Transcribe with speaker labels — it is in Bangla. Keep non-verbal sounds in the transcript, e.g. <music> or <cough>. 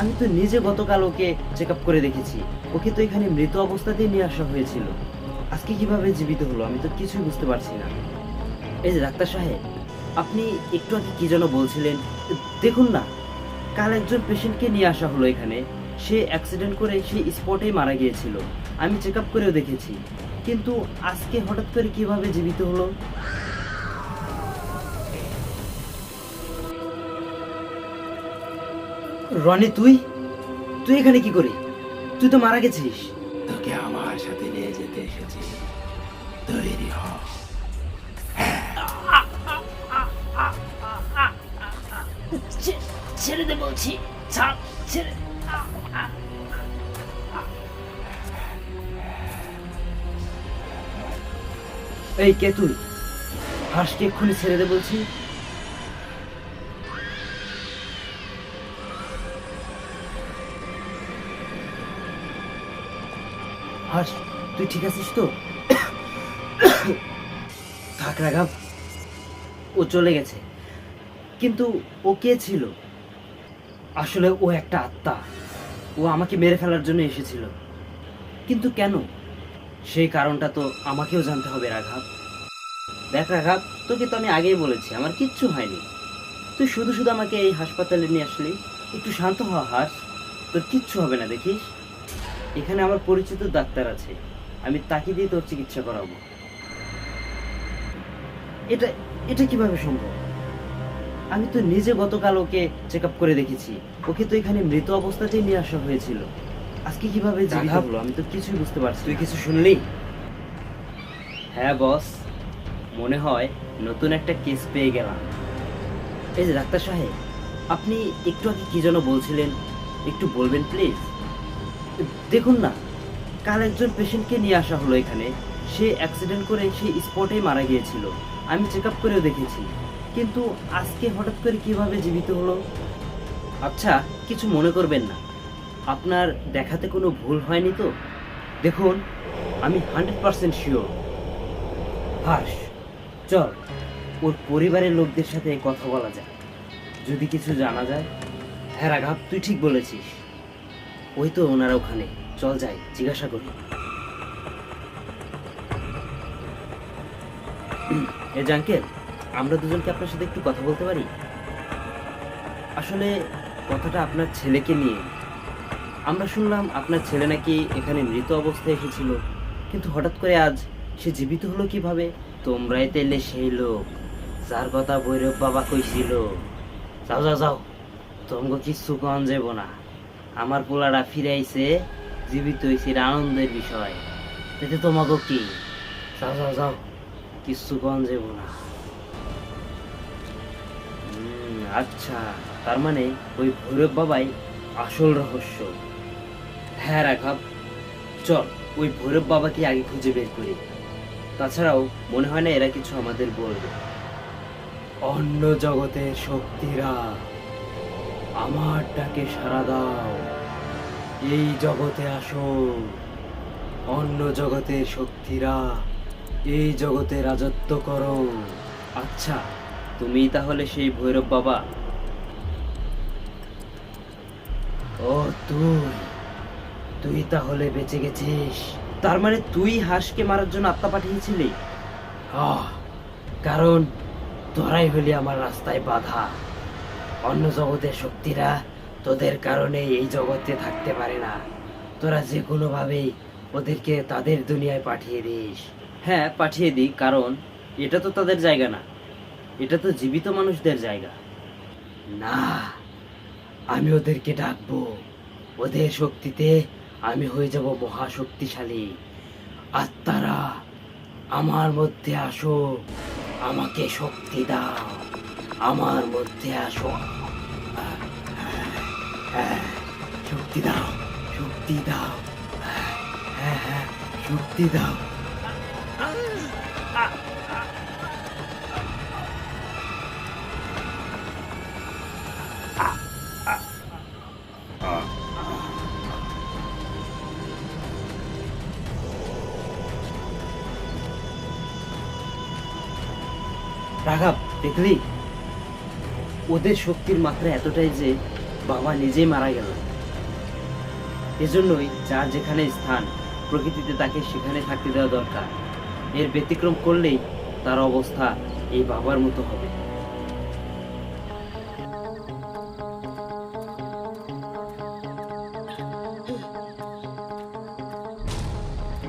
Speaker 1: আমি তো নিজে গতকাল ওকে চেক আপ করে দেখেছি। ওকে তো এখানে মৃত অবস্থাতেই নিয়ে আসা হয়েছিল। আজকে কীভাবে জীবিত হলো আমি তো কিছুই বুঝতে পারছি না। এই যে ডাক্তার সাহেব, আপনি একটু আগে কি যেন বলছিলেন? দেখুন না, কাল একজন পেশেন্টকে নিয়ে আসা হলো এখানে। সে অ্যাক্সিডেন্ট করে সে স্পটেই মারা গিয়েছিল। আমি চেক আপ করেও দেখেছি। কিন্তু আজকে হঠাৎ করে কীভাবে জীবিত হলো? রনি তুই? তুই এখানে কি করি তুই তো মারা গেছিস।
Speaker 2: তোকে আমার সাথে নিয়ে যেতে এসেছি তৈরি হ।
Speaker 1: ছেড়ে দে বলছি। ছাড় ছেড়ে এই কে তুই? হাঁসকে এক্ষুনি ছেড়ে দে বলছি। হাস, তুই ঠিক আছিস তো? থাক ও চলে গেছে। কিন্তু ও কে ছিল? আসলে ও একটা আত্মা। ও আমাকে মেরে ফেলার জন্য এসেছিল। কিন্তু কেন? সেই কারণটা তো আমাকেও জানতে হবে রাঘব। দেখ রাঘব, তোকে তো আমি আগেই বলেছি, আমার কিচ্ছু হয়নি। তুই শুধু শুধু আমাকে এই হাসপাতালে নিয়ে আসলি। একটু শান্ত হওয়া হাস। তোর কিচ্ছু হবে না, দেখিস? এখানে আমার পরিচিত ডাক্তার আছে। আমি তাকে দিয়ে তোর চিকিৎসা করাবো। এটা এটা কীভাবে সম্ভব? আমি তো নিজে গতকাল ওকে চেক আপ করে দেখেছি। ওকে তো এখানে মৃত অবস্থাতেই নিয়ে আসা হয়েছিল। আজকে কীভাবে জীবিত হলো আমি তো কিছুই বুঝতে পারছি তুই কিছু শুনলি? হ্যাঁ বস। মনে হয় নতুন একটা কেস পেয়ে গেলাম। এই যে ডাক্তার সাহেব আপনি একটু আগে কি যেন বলছিলেন? একটু বলবেন প্লিজ দেখুন না, কাল একজন পেশেন্টকে নিয়ে আসা হলো এখানে। সে অ্যাক্সিডেন্ট করে সে স্পটেই মারা গিয়েছিল। আমি চেক আপ করেও দেখেছি। কিন্তু আজকে হঠাৎ করে কীভাবে জীবিত হলো? আচ্ছা কিছু মনে করবেন না। আপনার দেখাতে কোনো ভুল হয়নি তো? দেখুন, আমি হান্ড্রেড পার্সেন্ট শিওর হাস চল, ওর পরিবারের লোকদের সাথে কথা বলা যায় যদি কিছু জানা যায়। হ্যাঁ রাঘব, তুই ঠিক বলেছিস। ওই তো ওনারা ওখানে। চল যাই, জিজ্ঞাসা করি। <clears throat> এ জাঙ্কেল, আমরা দুজনকে আপনার সাথে একটু কথা বলতে পারি? আসলে, কথাটা আপনার ছেলেকে নিয়ে। আমরা শুনলাম আপনার ছেলে নাকি এখানে মৃত অবস্থায় এসেছিল। কিন্তু হঠাৎ করে আজ সে জীবিত হলো কীভাবে? তোমরাই তেলে সেই লোক, যার কথা ভৈরব বাবা কইছিল। যাও যাও যাও। তোমাকে কিচ্ছু কন যাব না। আমার পোলাটা ফিরে আইছে জীবিত হয়েছে আনন্দের বিষয়। এতে তোমাকে কি? যাও যাও যাও। কিচ্ছু কন যাব না। আচ্ছা তার মানে ওই ভৈরব বাবাই আসল রহস্য। হ্যাঁ রাঘব চল ওই ভৈরব বাবাকে আগে খুঁজে বের করি। তাছাড়াও মনে হয় না এরা কিছু আমাদের বলবে। অন্য জগতের শক্তিরা। আমার ডাকে সাড়া দাও। এই জগতে আসো, অন্য জগতের শক্তিরা, এই জগতে রাজত্ব করো। আচ্ছা তুমি তাহলে সেই ভৈরব বাবা? ও তুই তুই তাহলে বেঁচে গেছিস। তার মানে তুই হাঁসকে মারার জন্য আত্মা পাঠিয়েছিলি? কারণ তোরাই হলি আমার রাস্তায় বাধা। অন্য জগতের শক্তিরা তোদের কারণে এই জগতে থাকতে পারে না। তোরা যে কোনো ভাবেই ওদেরকে তাদের দুনিয়ায় পাঠিয়ে দিস। হ্যাঁ পাঠিয়ে দিই কারণ এটা তো তাদের জায়গা না। এটা তো জীবিত মানুষদের জায়গা। না আমি ওদেরকে ডাকবো। ওদের শক্তিতে আমি হয়ে যাব মহাশক্তিশালী। আত্মারা আমার মধ্যে আসো আমাকে শক্তি দাও। আমার মধ্যে আসো হ্যাঁ, শক্তি দাও শক্তি দাও হ্যাঁ হ্যাঁ শক্তি দাও রাঘব দেখলি ওদের শক্তির মাত্রা এতটাই যে বাবা নিজেই মারা গেল। এজন্যই যার যেখানে স্থান, প্রকৃতিতে তাকে সেখানে থাকতে দেওয়া দরকার। এর ব্যতিক্রম করলেই তার অবস্থা এই বাবার মতো হবে।